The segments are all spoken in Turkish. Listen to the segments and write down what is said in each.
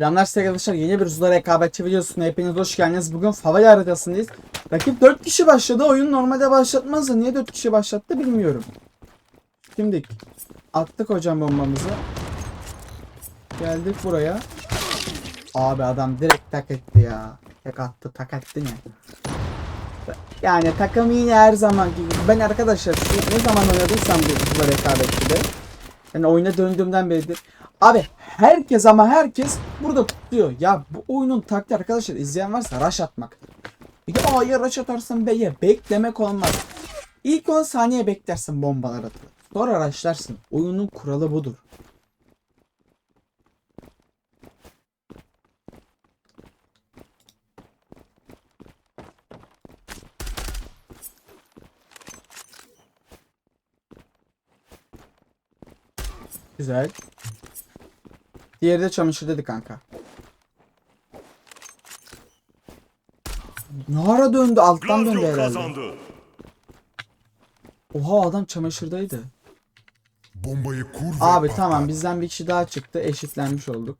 Selamlar sevgili arkadaşlar. Yeni bir Zula rekabetçi videosuna hepiniz hoş geldiniz. Bugün favori haritasındayız. Rakip 4 kişi başladı. Oyun normalde başlatmazdı. Niye 4 kişi başlattı bilmiyorum. Şimdi attık hocam bombamızı. Geldik buraya. Abi adam direkt tak etti ya. Tek attı tak etti ne? Yani takım yine her zamanki gibi. Ben arkadaşlar ne zaman oynadıysam bu Zula rekabetçide. Yani oyuna döndüğümden beridir. Abi herkes ama herkes burada tutuyor. Ya bu oyunun taktiği arkadaşlar izleyen varsa rush atmak. Bir de A'ya rush atarsın B'ye beklemek olmaz. İlk 10 saniye beklersin bombalar atılır. Sonra rushlarsın. Oyunun kuralı budur. Güzel. Diğeri de çamaşır dedi kanka. Ne ara döndü? Alttan döndü Gladio herhalde. kazandı. Oha adam çamaşırdaydı. Bombayı kur ve Abi patlat. tamam bizden bir kişi daha çıktı. Eşitlenmiş olduk.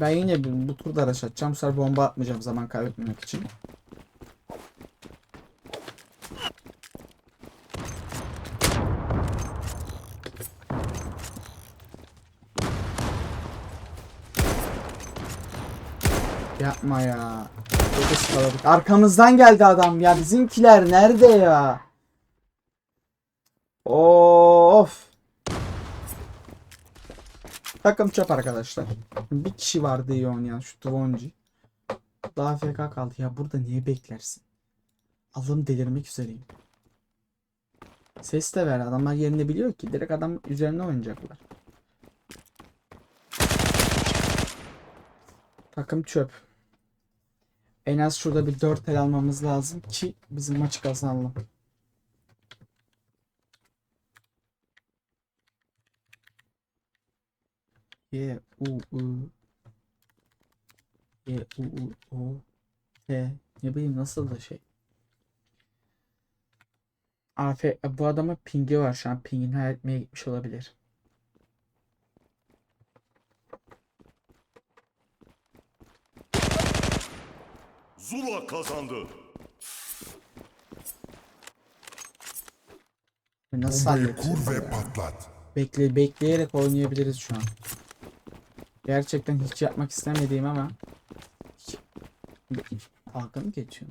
Ben yine bu, bu turda araç atacağım. Bu sefer bomba atmayacağım zaman kaybetmemek için. Yapma ya. Çok ıskaladık. Arkamızdan geldi adam ya. Bizimkiler nerede ya? Of. Takım çöp arkadaşlar. Bir kişi vardı iyi oynayan şu Tvonci. Daha FK kaldı. Ya burada niye beklersin? Allah'ım delirmek üzereyim. Ses de ver. Adamlar yerini biliyor ki. Direkt adam üzerine oynayacaklar. Takım çöp. En az şurada bir 4 el almamız lazım ki bizim maçı kazanalım. Y U I Y U U O T ne bileyim nasıl da şey. AF bu adama pingi var şu an pingini halletmeye gitmiş olabilir. Zula kazandı. Nasıl Bombayı halledeceğiz kur ve ya? patlat. Bekle, bekleyerek oynayabiliriz şu an. Gerçekten hiç yapmak istemediğim ama Dalga mı geçiyor?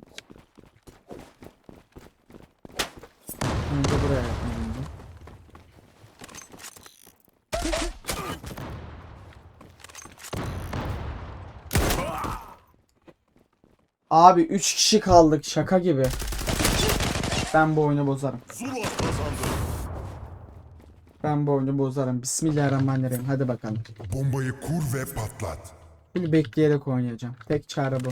Önce buraya yapmalıyım. Abi 3 kişi kaldık şaka gibi. Ben bu oyunu bozarım. Ben bu oyunu bozarım. Bismillahirrahmanirrahim. Hadi bakalım. Bombayı kur ve patlat. Şimdi bekleyerek oynayacağım. Tek çare bu.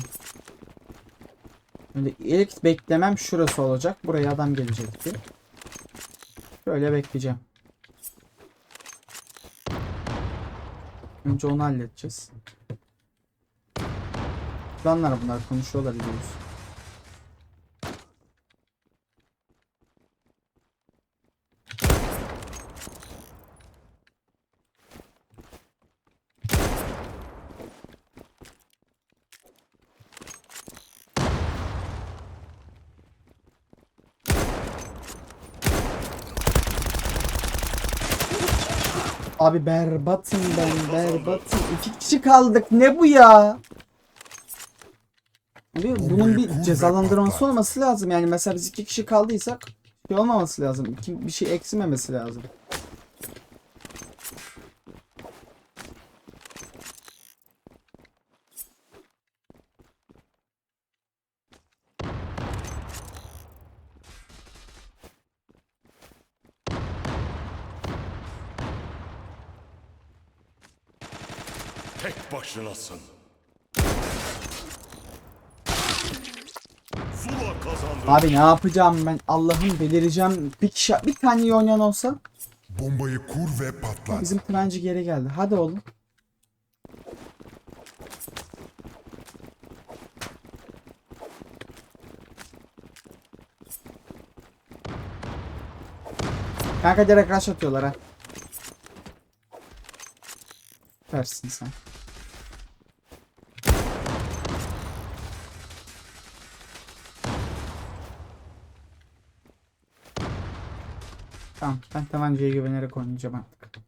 Şimdi ilk beklemem şurası olacak. Buraya adam gelecekti. Böyle bekleyeceğim. Önce onu halledeceğiz. Planlar bunlar konuşuyorlar biliyoruz. Abi berbatım ben berbatım. İki kişi kaldık. Ne bu ya? Abi bunun bir cezalandırması olması lazım. Yani mesela biz iki kişi kaldıysak şey olmaması lazım. İki, bir şey eksilmemesi lazım. Tek başınasın. Zula kazandı. Abi ne yapacağım ben? Allah'ım delireceğim. Bir kişi bir tane iyi oynayan olsa Bombayı kur ve patlat. bizim Tümenci geri geldi. Hadi oğlum. Kanka direkt rush atıyorlar ha. Versin sen. Tamam ben tabancaya güvenerek oynayacağım artık.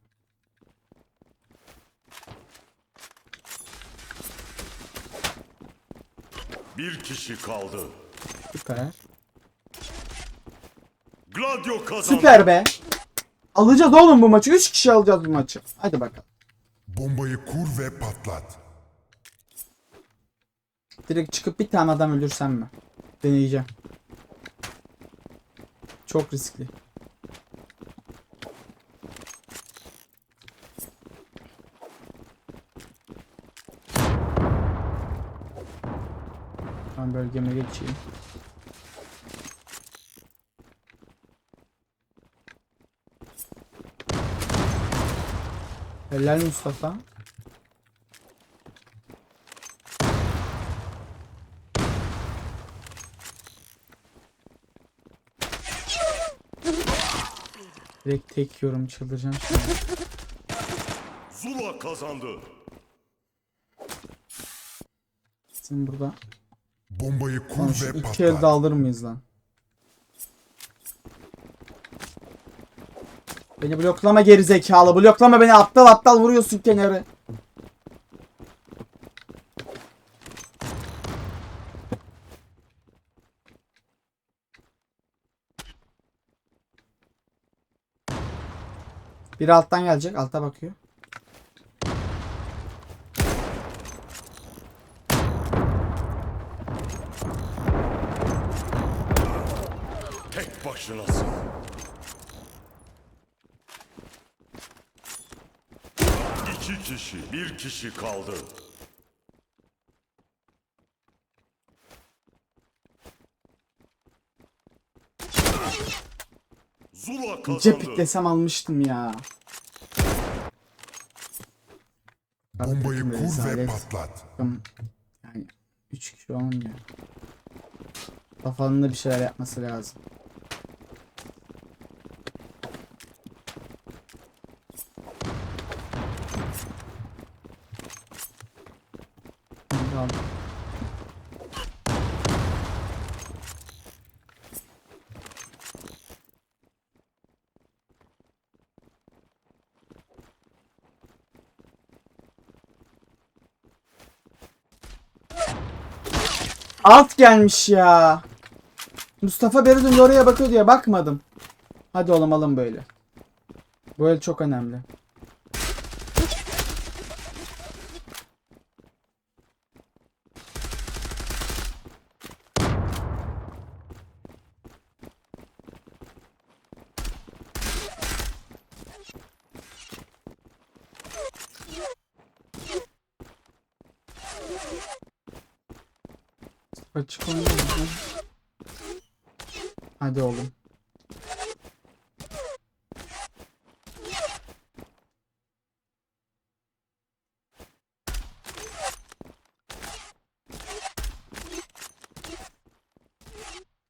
Bir kişi kaldı. Süper. Gladio kazandı. Süper be. Alacağız oğlum bu maçı. 3 kişi alacağız bu maçı. Hadi bakalım. Bombayı kur ve patlat. Direkt çıkıp bir tane adam öldürsem mi? Deneyeceğim. Çok riskli. Ben bölgeme geçeyim. Helal Mustafa. Direkt tek yorum çıldıracağım. şimdi. Zula kazandı. Sen burada. Bombayı kur ve iki elde patlat. alır mıyız lan? Beni bloklama geri zekalı. Bloklama beni aptal aptal vuruyorsun kenarı. Biri alttan gelecek. Alta bakıyor. Tek başınasın. İki kişi, bir kişi kaldı. Zula kazandı. Cep piklesem almıştım ya. Bombayı kur ve Rezalet. patlat. Yani 3 kişi olmuyor. Kafanın da bir şeyler yapması lazım. Şimdi aldım. Alt gelmiş ya. Mustafa beri dün oraya bakıyor diye bakmadım. Hadi oğlum alın böyle. Bu çok önemli. Açık oynuyor? Hadi oğlum.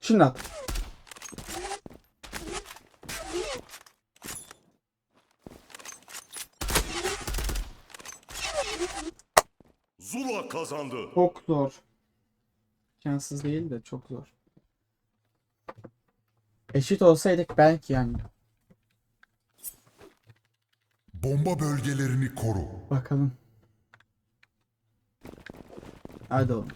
Şimdi at. Zula kazandı. Çok zor. Şanssız değil de çok zor. Eşit olsaydık belki yani. Bomba bölgelerini koru. Bakalım. Hadi oğlum.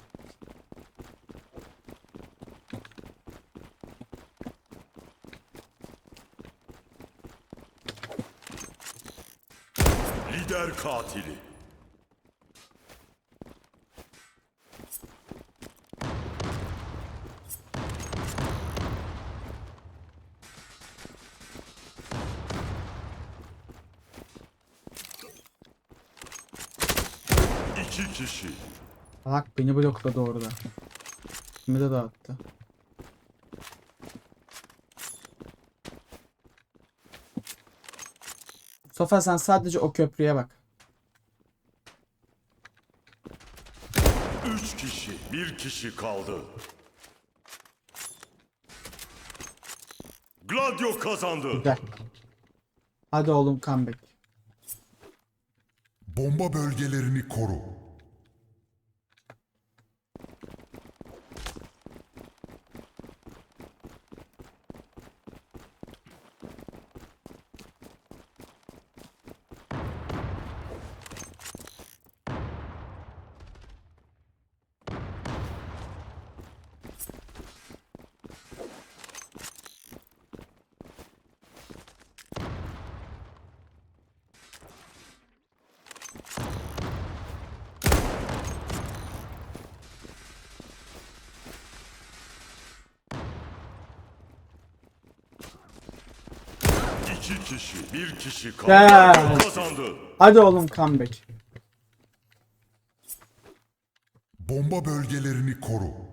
Lider katili. İki kişi. Bak beni blokladı orada. Kimi de dağıttı. Mustafa sen sadece o köprüye bak. Üç kişi, bir kişi kaldı. Gladio kazandı. Güzel. Hadi oğlum comeback. Bomba bölgelerini koru. İki kişi, bir kişi. Ya. Kazandı. Hadi oğlum comeback. Bomba bölgelerini koru.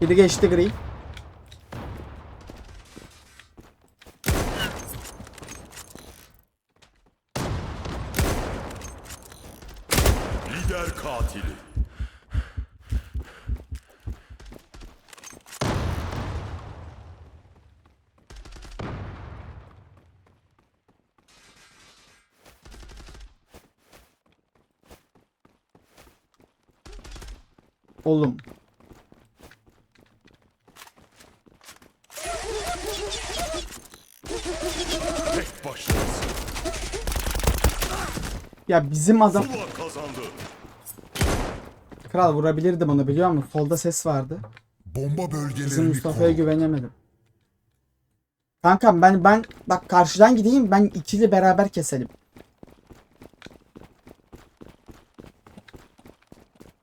Biri geçti gri. Lider katili. Oğlum. Tek başınasın. Ya bizim adam Zula kazandı. Kral vurabilirdim onu biliyor musun? Solda ses vardı. Bomba Bizim bölgelerini Mustafa'ya koru. güvenemedim. Kankam ben ben bak karşıdan gideyim ben ikili beraber keselim.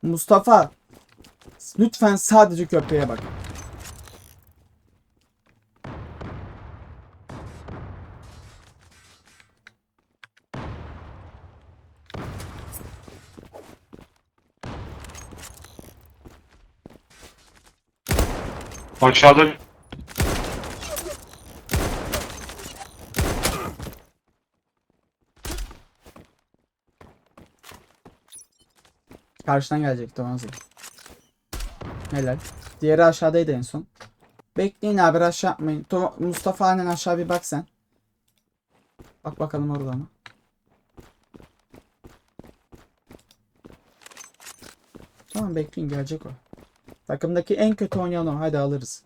Mustafa lütfen sadece köpeğe bak. Aşağıda Karşıdan gelecekti o nasıl? Helal. Diğeri aşağıdaydı en son. Bekleyin abi aşağı yapmayın. To- Mustafa annen aşağı bir bak sen. Bak bakalım orada mı? Tamam bekleyin gelecek o. Takımdaki en kötü oynayan o. Hadi alırız.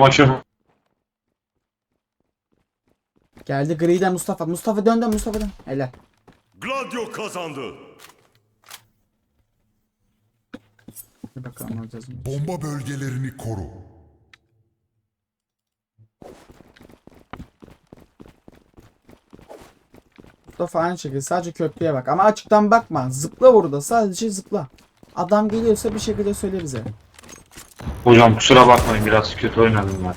maçı Geldi griden Mustafa. Mustafa dön dön Mustafa dön. Helal. Gladio kazandı. Bir bakalım alacağız mı? Bomba bölgelerini koru. Mustafa aynı şekilde sadece köprüye bak. Ama açıktan bakma. Zıpla burada. Sadece zıpla. Adam geliyorsa bir şekilde söyle bize. Hocam kusura bakmayın biraz kötü oynadım ben.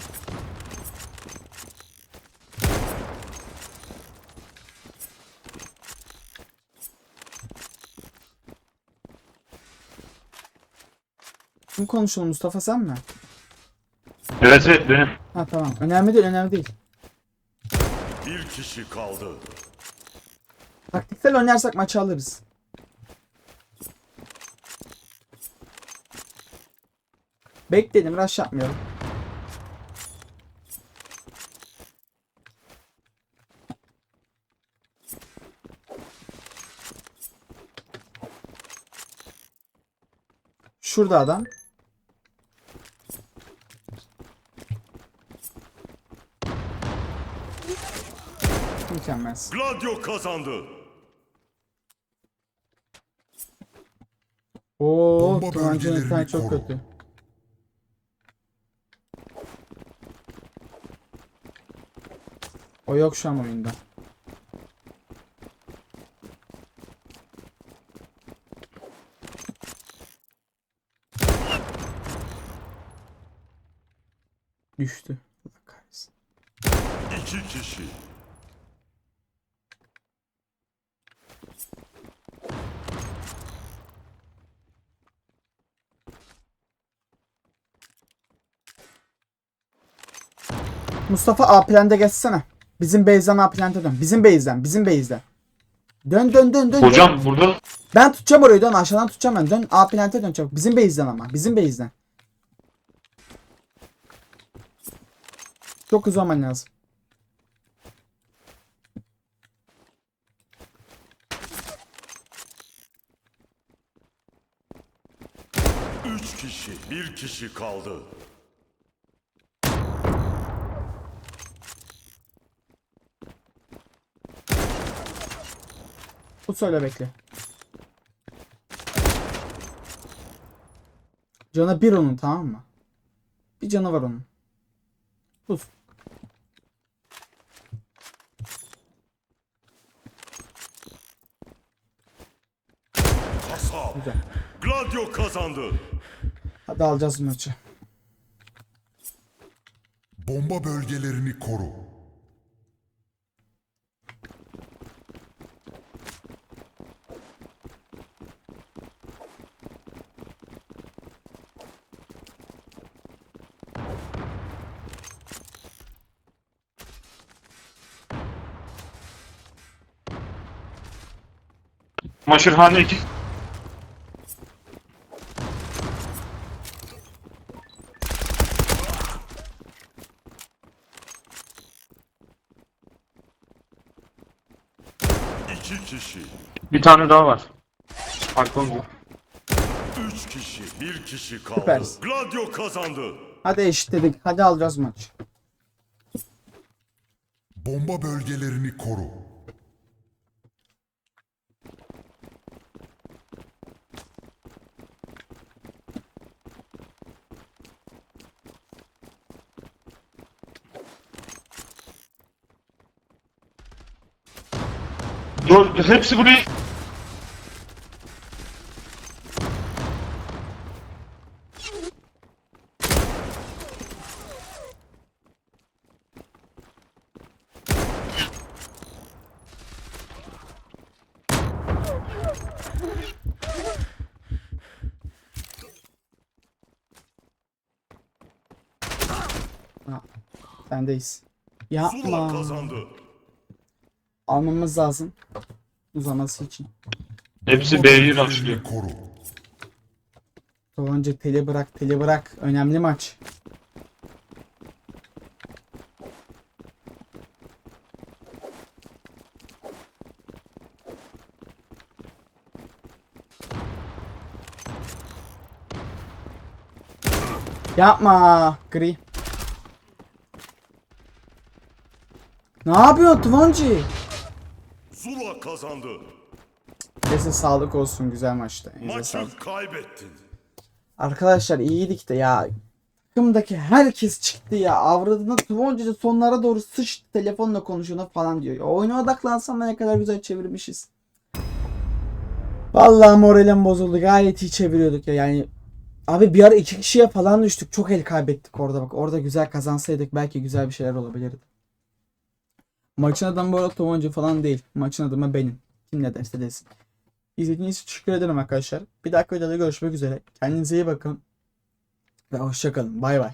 Kim konuşalım Mustafa sen mi? Evet evet benim. Ha tamam. Önemli değil önemli değil. Bir kişi kaldı. Taktiksel oynarsak maçı alırız. Bekledim rush yapmıyorum. Şurada adam. Mükemmel. Gladio kazandı. Oo, Bomba bölgelerini internet çok koru. kötü. O yok şu an oyunda. Düştü. İki kişi. Mustafa A planda geçsene. Bizim base'den A planta dön. Bizim base'den. Bizim base'den. Dön dön dön dön. dön. Hocam burada Ben tutacağım orayı dön. Aşağıdan tutacağım ben. Dön A planta dön çabuk. Bizim base'den ama. Bizim base'den. Çok hızlı olman lazım. Üç kişi, bir kişi kaldı. Tut söyle bekle. Canı bir onun tamam mı? Bir canı var onun. Tut. Kasap. Güzel. Gladio kazandı. Hadi alacağız bu maçı. Bomba bölgelerini koru. Maşırhane 2 İki kişi, bir tane daha var. Aklımda. üç kişi, bir kişi kaldı. Süpersin. Gladio kazandı. Hadi eşitledik. Hadi alacağız maçı. Bomba bölgelerini koru. Dur, hepsi buraya. Sendeyiz. Zula Yapma. kazandı. Almamız lazım. Uzaması için. Hepsi B'yi koru. Önce teli bırak, teli bırak. Önemli maç. Yapma. Gri. Ne yapıyor Tuvonci? Zula kazandı. Neyse sağlık olsun güzel maçtı. Elinize sağlık. Maçı kaybettin. Arkadaşlar iyiydik de ya. Takımdaki herkes çıktı ya. Avradına Tvonca sonlara doğru sıç telefonla konuşuyor falan diyor. Ya, oyuna odaklansam da ne kadar güzel çevirmişiz. Vallahi moralim bozuldu. Gayet iyi çeviriyorduk ya. Yani abi bir ara iki kişiye falan düştük. Çok el kaybettik orada bak. Orada güzel kazansaydık belki güzel bir şeyler olabilirdi. Maçın adamı bu arada Tvonca falan değil. Maçın adamı benim. Kim ne derse desin. İzlediğiniz için teşekkür ederim arkadaşlar. Bir dahaki videoda görüşmek üzere. Kendinize iyi bakın. Ve hoşçakalın. Bay bay.